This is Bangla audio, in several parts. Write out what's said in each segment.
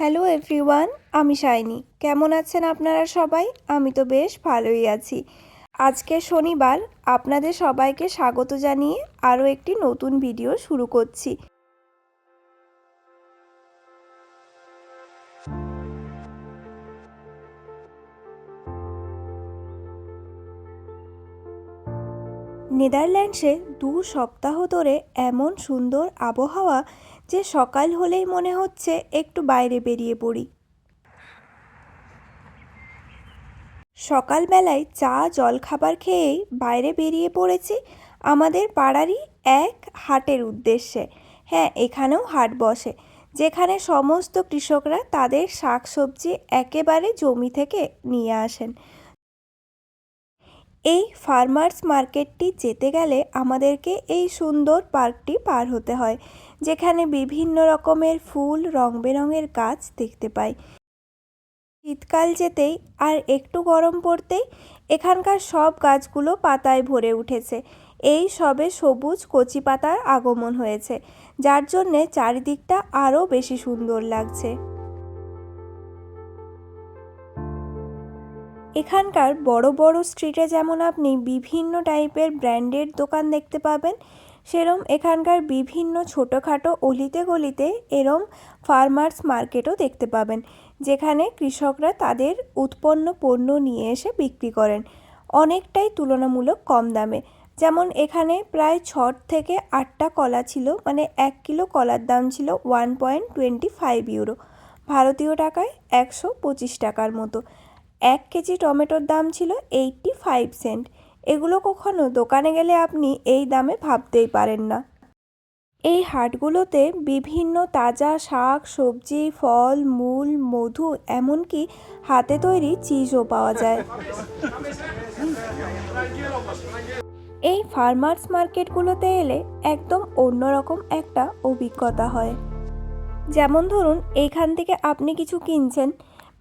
হ্যালো এভরিওয়ান আমি শাইনি। কেমন আছেন আপনারা সবাই? আমি তো বেশ ভালোই আছি। আজকে শনিবার, আপনাদের সবাইকে স্বাগত জানিয়ে আরও একটি নতুন ভিডিও শুরু করছি। নেদারল্যান্ডসে দু সপ্তাহ ধরে এমন সুন্দর আবহাওয়া যে সকাল হলেই মনে হচ্ছে একটু বাইরে বেরিয়ে পড়ি। সকালবেলায় চা, জলখাবার খেয়েই বাইরে বেরিয়ে পড়েছি আমাদের পাড়ারই এক হাটের উদ্দেশ্যে। হ্যাঁ এখানেও হাট বসে, যেখানে সমস্ত কৃষকরা তাদের শাকসবজি একেবারে জমি থেকে নিয়ে আসেন। এই ফার্মার্স মার্কেটটি যেতে গেলে আমাদেরকে এই সুন্দর পার্কটি পার হতে হয়। যেখানে বিভিন্ন রকমের ফুল রং বেরঙের গাছ দেখতে পাই। শীতকাল যেতেই আর একটু গরম পড়তেই এখানকার সব গাছগুলো পাতায় ভরে উঠেছে। এই সবে সবুজ কচি পাতার আগমন হয়েছে, যার জন্যে চারিদিকটা আরও বেশি সুন্দর লাগছে। এখানকার বড় বড় স্ট্রিটে যেমন আপনি বিভিন্ন টাইপের ব্র্যান্ডের দোকান দেখতে পাবেন সেরম এখানকার বিভিন্ন ছোটোখাটো অলিতে গলিতে এরম ফার্মার্স মার্কেটও দেখতে পাবেন, যেখানে কৃষকরা তাদের উৎপন্ন পণ্য নিয়ে এসে বিক্রি করেন। অনেকটাই তুলনামূলক কম দামে। যেমন এখানে প্রায় ছট থেকে আটটা কলা ছিল মানে এক কিলো কলার দাম ছিল one point twenty five euro ভারতীয় টাকায় একশো পঁচিশ টাকার মতো। এক কেজি টমেটোর দাম ছিল এইটটি ফাইভ সেন্ট এগুলো কখনো দোকানে গেলে আপনি এই দামে ভাবতেই পারেন না। এই হাটগুলোতে বিভিন্ন তাজা শাক, সবজি, ফল, মূল, মধু, এমনকি হাতে তৈরি চিজও পাওয়া যায়। এই ফার্মার্স মার্কেটগুলোতে এলে একদম অন্যরকম একটা অভিজ্ঞতা হয়। যেমন ধরুন, এইখান থেকে আপনি কিছু কিনছেন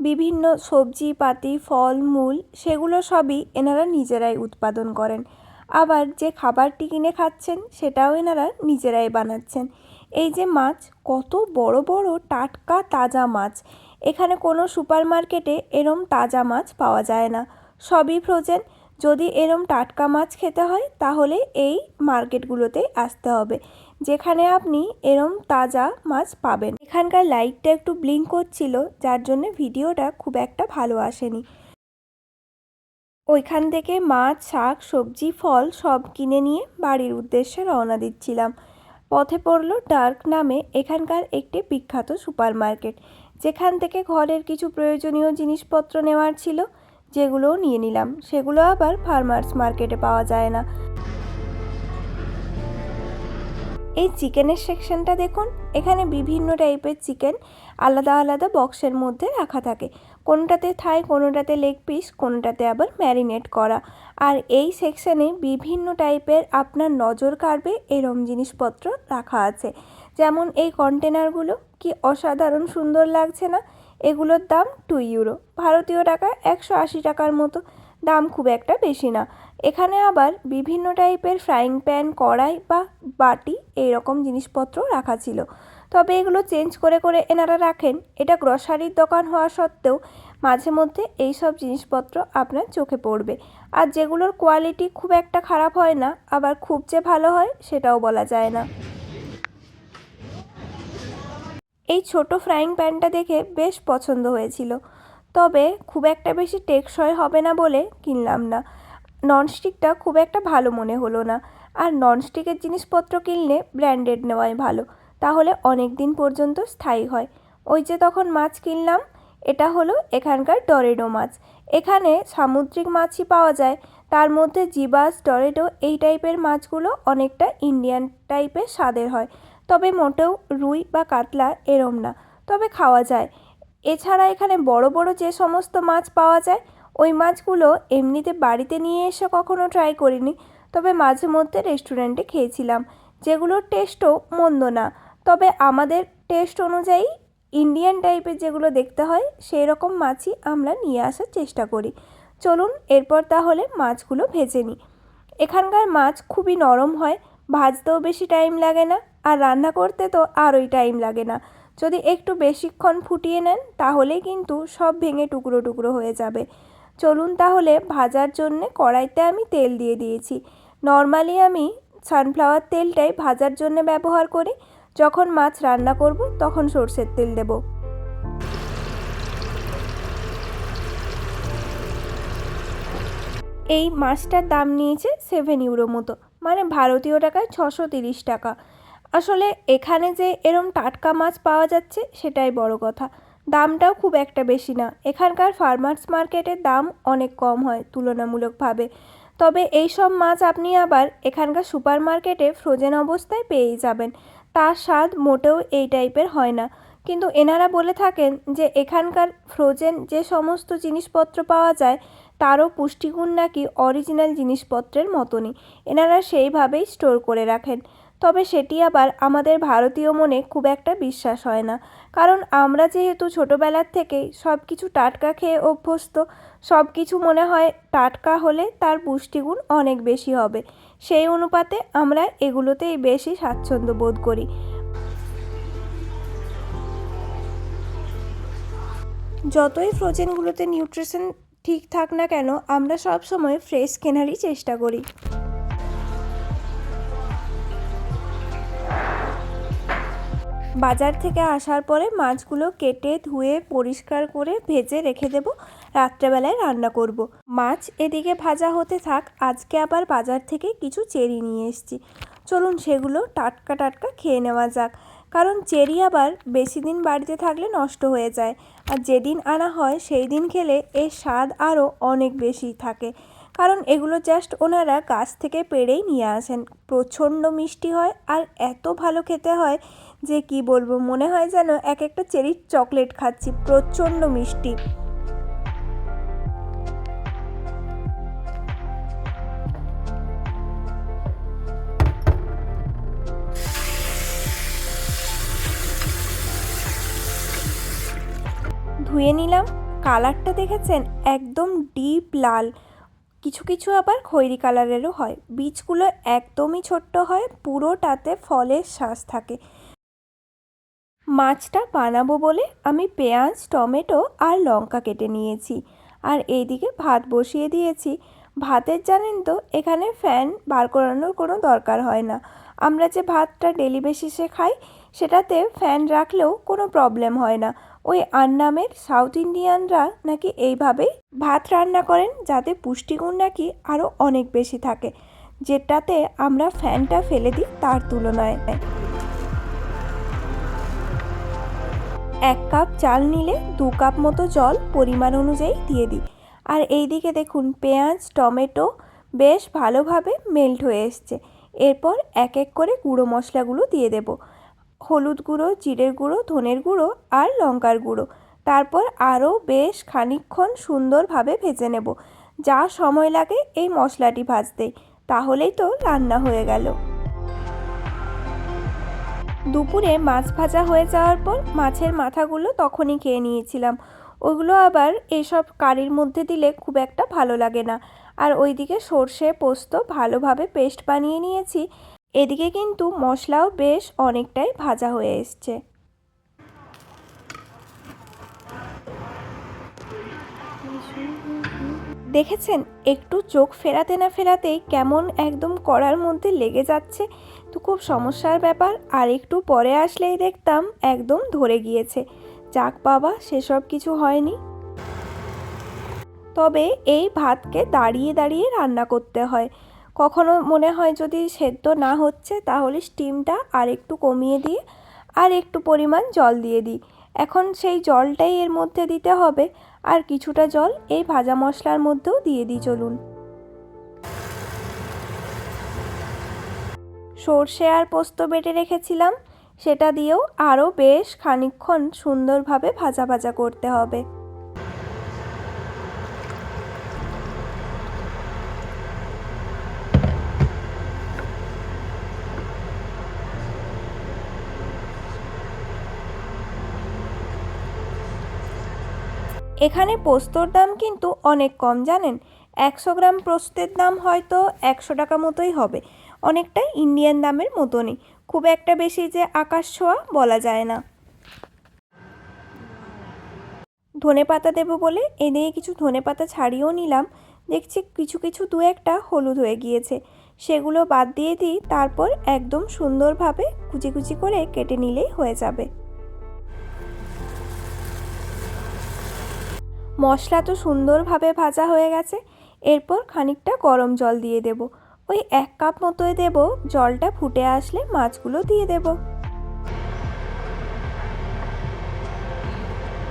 বিভিন্ন সবজি, পাতি, ফল, মূল, সেগুলো সবই এনারা নিজেরাই উৎপাদন করেন। আবার যে খাবারটি কিনে খাচ্ছেন, সেটাও এনারা নিজেরাই বানাচ্ছেন। এই যে মাছ, কত বড় বড় টাটকা তাজা মাছ। এখানে কোনো সুপার মার্কেটে এরম তাজা মাছ পাওয়া যায় না। সবই ফ্রোজেন। যদি এরম টাটকা মাছ খেতে হয়, তাহলে এই মার্কেটগুলোতেই আসতে হবে, যেখানে আপনি এরম তাজা মাছ পাবেন। এখানকার লাইটটা একটু ব্লিঙ্ক করছিল, যার জন্য ভিডিওটা খুব একটা ভালো আসেনি। ওইখান থেকে মাছ, শাক, সবজি, ফল সব কিনে নিয়ে বাড়ির উদ্দেশ্যে রওনা দিচ্ছিলাম। পথে পড়ল ডার্ক নামে এখানকার একটি বিখ্যাত সুপার মার্কেট যেখান থেকে ঘরের কিছু প্রয়োজনীয় জিনিসপত্র নেওয়ার ছিল, যেগুলোও নিয়ে নিলাম। সেগুলো আবার ফার্মার্স মার্কেটে পাওয়া যায় না। এই চিকেনের সেকশনটা দেখুন, এখানে বিভিন্ন টাইপের চিকেন আলাদা আলাদা বক্সের মধ্যে রাখা থাকে। কোনোটাতে থাই, কোনোটাতে লেগ পিস, কোনোটাতে আবার ম্যারিনেট করা। আর এই সেকশনে বিভিন্ন টাইপের আপনার নজর কাড়বে এরম জিনিসপত্র রাখা আছে। যেমন এই কন্টেনারগুলো কি অসাধারণ সুন্দর লাগছে না? এগুলোর দাম টু ইউরো। ভারতীয় টাকা একশো আশি টাকার মতো। দাম খুব একটা বেশি না। এখানে আবার বিভিন্ন টাইপের ফ্রাইং প্যান কড়াই বা বাটি এইরকম জিনিসপত্র রাখা ছিল। তবে এগুলো চেঞ্জ করে করে এনারা রাখেন, এটা গ্রসারির দোকান হওয়া সত্ত্বেও মাঝে মধ্যে এই সব জিনিসপত্র আপনার চোখে পড়বে। আর যেগুলোর কোয়ালিটি খুব একটা খারাপ হয় না, আবার খুব যে ভালো হয় সেটাও বলা যায় না। এই ছোট ফ্রাইং প্যানটা দেখে বেশ পছন্দ হয়েছিল। তবে খুব একটা বেশি টেকসই হবে না বলে কিনলাম না। ননস্টিকটা খুব একটা ভালো মনে হলো না। আর ননস্টিকের জিনিসপত্র কিনলে ব্র্যান্ডেড নেওয়াই ভালো। তাহলে অনেক দিন পর্যন্ত স্থায়ী হয়। ওই যে তখন মাছ কিনলাম, এটা হলো এখানকার ডরেডো মাছ। এখানে সামুদ্রিক মাছই পাওয়া যায়। তার মধ্যে জিবাস ডরেডো এই টাইপের মাছগুলো অনেকটা ইন্ডিয়ান টাইপের স্বাদের হয়। তবে মোটেও রুই বা কাতলা এরম না। তবে খাওয়া যায়। এছাড়া এখানে বড় বড় যে সমস্ত মাছ পাওয়া যায়, ওই মাছগুলো এমনিতে বাড়িতে নিয়ে এসে কখনো ট্রাই করিনি। তবে মাঝে মধ্যে রেস্টুরেন্টে খেয়েছিলাম যেগুলোর টেস্টও মন্দ না। তবে আমাদের টেস্ট অনুযায়ী ইন্ডিয়ান টাইপের যেগুলো দেখতে হয় সেই রকম মাছই আমরা নিয়ে আসার চেষ্টা করি। চলুন এরপর তাহলে মাছগুলো ভেজে নিই। এখানকার মাছ খুবই নরম হয়, ভাজতেও বেশি টাইম লাগে না, আর রান্না করতে তো আরোই টাইম লাগে না। যদি একটু বেশিক্ষণ ফুটিয়ে নেন, তাহলেই কিন্তু সব ভেঙে টুকরো টুকরো হয়ে যাবে। চলুন তাহলে ভাজার জন্যে কড়াইতে আমি তেল দিয়ে দিয়েছি। নর্মালি আমি সানফ্লাওয়ার তেলটাই ভাজার জন্য ব্যবহার করি। যখন মাছ রান্না করব, তখন সর্ষের তেল দেব। এই মাছটার দাম নিয়েছে সেভেন ইউরো মতো মানে ভারতীয় টাকায় ছশো তিরিশ টাকা। আসলে এখানে যে এরম টাটকা মাছ পাওয়া যাচ্ছে, সেটাই বড় কথা। দামটাও খুব একটা বেশি না। এখানকার ফার্মার্স মার্কেটের দাম অনেক কম হয় তুলনামূলকভাবে। তবে এই সব মাছ আপনি আবার এখানকার সুপার মার্কেটে ফ্রোজেন অবস্থায় পেয়েই যাবেন। তার স্বাদ মোটেও এই টাইপের হয় না। কিন্তু এনারা বলে থাকেন যে, এখানকার ফ্রোজেন যে সমস্ত জিনিসপত্র পাওয়া যায়, তারও পুষ্টিগুণ নাকি অরিজিনাল জিনিসপত্রের মতনই। এনারা সেইভাবেই স্টোর করে রাখেন। তবে সেটি আবার আমাদের ভারতীয় মনে খুব একটা বিশ্বাস হয় না। কারণ আমরা যেহেতু ছোটোবেলার থেকেই সব কিছু টাটকা খেয়ে অভ্যস্ত সব কিছু মনে হয় টাটকা হলে তার পুষ্টিগুণ অনেক বেশি হবে। সেই অনুপাতে আমরা এগুলোতেই বেশি স্বাচ্ছন্দ্য বোধ করি। যতই ফ্রোজেনগুলোতে নিউট্রিশন ঠিক থাক না কেন, আমরা সব সময় ফ্রেশ কেনারই চেষ্টা করি। বাজার থেকে আসার পরে মাছগুলো কেটে ধুয়ে পরিষ্কার করে ভেজে রেখে দেব। রাত্রেবেলায় রান্না করব। মাছ এদিকে ভাজা হতে থাক, আজকে আবার বাজার থেকে কিছু চেরি নিয়ে এসেছি। চলুন সেগুলো টাটকা টাটকা খেয়ে নেওয়া যাক। কারণ চেরি আবার বেশি দিন বাড়িতে থাকলে নষ্ট হয়ে যায়। আর যেদিন আনা হয় সেই দিন খেলে এর স্বাদ আরও অনেক বেশি থাকে। কারণ এগুলো জাস্ট ওনারা গাছ থেকে পেড়েই নিয়ে আসেন। প্রচণ্ড মিষ্টি হয় আর এত ভালো খেতে হয় যে কি বলব, মনে হয় যেন এক একটা চেরির চকলেট খাচ্ছি, প্রচণ্ড মিষ্টি। ধুয়ে নিলাম। কালারটা দেখেছেন? একদম ডিপ লাল। কিছু কিছু আবার খয়েরি কালারেরও হয়। বীজগুলো একদমই ছোট্ট হয়, পুরোটাতে ফলের শ্বাস থাকে। মাছটা বানাবো বলে আমি পেঁয়াজ, টমেটো আর লঙ্কা কেটে নিয়েছি আর এইদিকে ভাত বসিয়ে দিয়েছি। ভাতের জানেন তো, এখানে ফ্যান বার করানোর কোনো দরকার হয় না। আমরা যে ভাতটা ডেলি বেসিসে খাই সেটাতে ফ্যান রাখলেও কোনো প্রবলেম হয় না। ওই আন্নামের সাউথ ইন্ডিয়ানরা নাকি এইভাবেই ভাত রান্না করেন, যাতে পুষ্টিগুণ নাকি আরও অনেক বেশি থাকে। যেটাতে আমরা ফ্যানটা ফেলে দিই তার তুলনায়। এক কাপ চাল নিলে দু কাপ মতো জল পরিমাণ অনুযায়ী দিয়ে দিই। আর এইদিকে দেখুন, পেঁয়াজ, টমেটো বেশ ভালোভাবে মেল্ট হয়ে এসছে। এরপর এক এক করে গুঁড়ো মশলাগুলো দিয়ে দেব। হলুদ গুঁড়ো, জিরের গুঁড়ো, ধনের গুঁড়ো আর লঙ্কার গুঁড়ো। তারপর আরও বেশ খানিকক্ষণ সুন্দরভাবে ভেজে নেব। যা সময় লাগে এই মশলাটি ভাজতে। তাহলেই তো রান্না হয়ে গেল। দুপুরে মাছ ভাজা হয়ে যাওয়ার পর মাছের মাথাগুলো তখনই খেয়ে নিয়েছিলাম। ওগুলো আবার এসব কারির মধ্যে দিলে খুব একটা ভালো লাগে না। আর ওইদিকে সর্ষে পোস্ত ভালোভাবে পেস্ট বানিয়ে নিয়েছি। এদিকে কিন্তু মশলাও বেশ অনেকটাই ভাজা হয়ে এসছে। দেখেছেন? একটু চোখ ফেরাতে না ফেরাতেই কেমন একদম কড়ার মধ্যে লেগে যাচ্ছে। তো খুব সমস্যার ব্যাপার। আর একটু পরে আসলেই দেখতাম একদম ধরে গিয়েছে। যাক বাবা, সেসব কিছু হয়নি। তবে এই ভাতকে দাঁড়িয়ে দাঁড়িয়ে রান্না করতে হয়। কখনো মনে হয় যদি সেদ্ধ না হচ্ছে, তাহলে স্টিমটা আর একটু কমিয়ে দিয়ে আর একটু পরিমাণ জল দিয়ে দিই। এখন সেই জলটাই এর মধ্যে দিতে হবে। আর কিছুটা জল এই ভাজা মশলার মধ্যেও দিয়ে দিই, চলুন। সর্ষে আর পোস্ত বেটে রেখেছিলাম। সেটা দিয়েও আরও বেশ খানিকক্ষণ সুন্দরভাবে ভাজা ভাজা করতে হবে। এখানে পোস্তর দাম কিন্তু অনেক কম, জানেন? একশো গ্রাম পোস্তের দাম হয়তো একশো টাকা মতোই হবে। অনেকটা ইন্ডিয়ান দামের মতনই। খুব একটা বেশি যে আকাশ ছোঁয়া বলা যায় না। ধনে পাতা দেবো বলে এদিকে কিছু ধনে পাতা ছাড়িয়েও নিলাম। দেখছি কিছু কিছু দু একটা হলুদ হয়ে গিয়েছে। সেগুলো বাদ দিয়ে দিই, তারপর একদম সুন্দরভাবে কুচি কুচি করে কেটে নিলেই হয়ে যাবে। মশলা তো সুন্দরভাবে ভাজা হয়ে গেছে। এরপর খানিকটা গরম জল দিয়ে দেব। ওই এক কাপ মতোই দেব। জলটা ফুটে আসলে মাছগুলো দিয়ে দেব।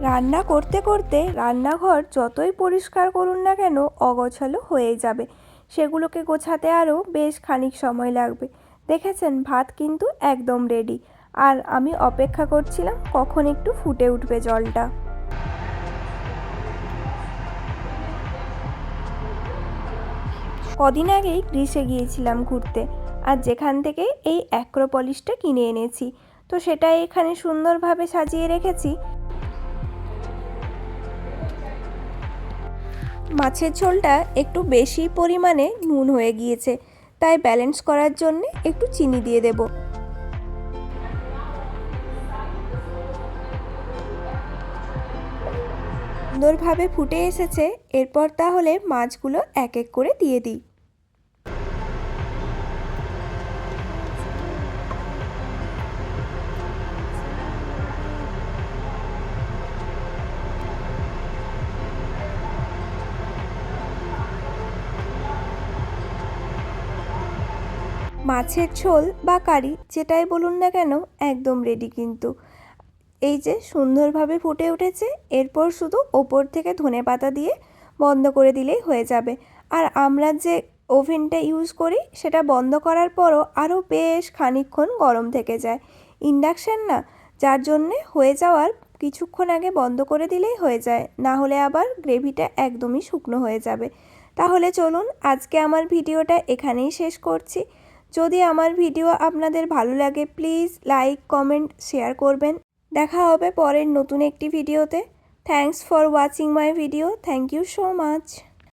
রান্না করতে করতে রান্নাঘর যতই পরিষ্কার করুন না কেন অগোছালো হয়ে যাবে। সেগুলোকে গোছাতে আরও বেশ খানিক সময় লাগবে। দেখেছেন, ভাত কিন্তু একদম রেডি আর আমি অপেক্ষা করছিলাম কখন একটু ফুটে উঠবে জলটা। কদিন আগেই গ্রিসে গিয়েছিলাম ঘুরতে, আর যেখান থেকে এই অ্যাক্রোপলিসটা কিনে এনেছি। তো সেটা এখানে সুন্দরভাবে সাজিয়ে রেখেছি। মাছের ঝোলটা একটু বেশি পরিমাণে নুন হয়ে গিয়েছে, তাই ব্যালেন্স করার জন্য একটু চিনি দিয়ে দেব। সুন্দরভাবে ফুটে এসেছে, এরপর তাহলে মাছগুলো এক এক করে দিয়ে দিই। মাছের ঝোল বা কারি, যেটাই বলুন না কেন, একদম রেডি কিন্তু। এই যে সুন্দরভাবে ফুটে উঠেছে, এরপর শুধু ওপর থেকে ধনে পাতা দিয়ে বন্ধ করে দিলেই হয়ে যাবে। আর আমরা যে ওভেনটা ইউজ করি, সেটা বন্ধ করার পরও আরও বেশ খানিকক্ষণ গরম থেকে যায়। ইন্ডাকশান না, যার জন্যে হয়ে যাওয়ার কিছুক্ষণ আগে বন্ধ করে দিলেই হয়ে যায়, না হলে আবার গ্রেভিটা একদমই শুকনো হয়ে যাবে। তাহলে চলুন, আজকে আমার ভিডিওটা এখানেই শেষ করছি। যদি আমার ভিডিও আপনাদের ভালো লাগে প্লিজ লাইক কমেন্ট শেয়ার করবেন। দেখা হবে পরের নতুন একটি ভিডিওতে। Thanks for watching my video thank you so much